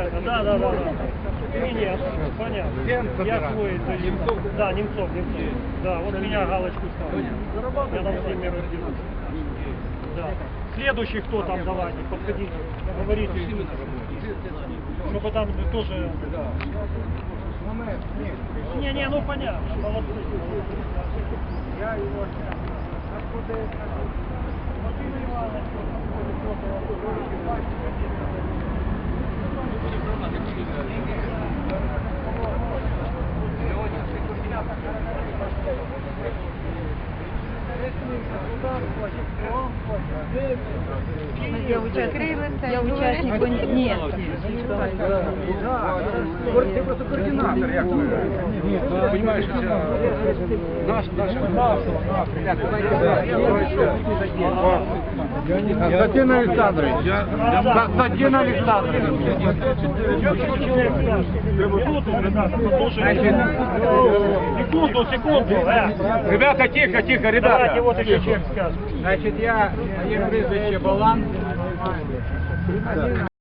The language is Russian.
это, да, да, да, да. Понятно. Я свой, это Немцов? Да, Немцов, Немцов. Да, вот меня галочку ставил. Я там с ними разберусь. Да. Следующий кто там, давайте, подходите, говорите. Чтобы там тоже... Не, не, ну понятно, молодцы. Я его... Я участник, я участник, нет. Ти просто координатор, як ви? Понимаєш, наш, наш, Константин Александрович. Константин Александрович. Послушайте. Секунду, секунду. э. Ребята, тихо, тихо, Давайте ребята. вот еще человек скажет. Значить, я, моє прізвище Балан.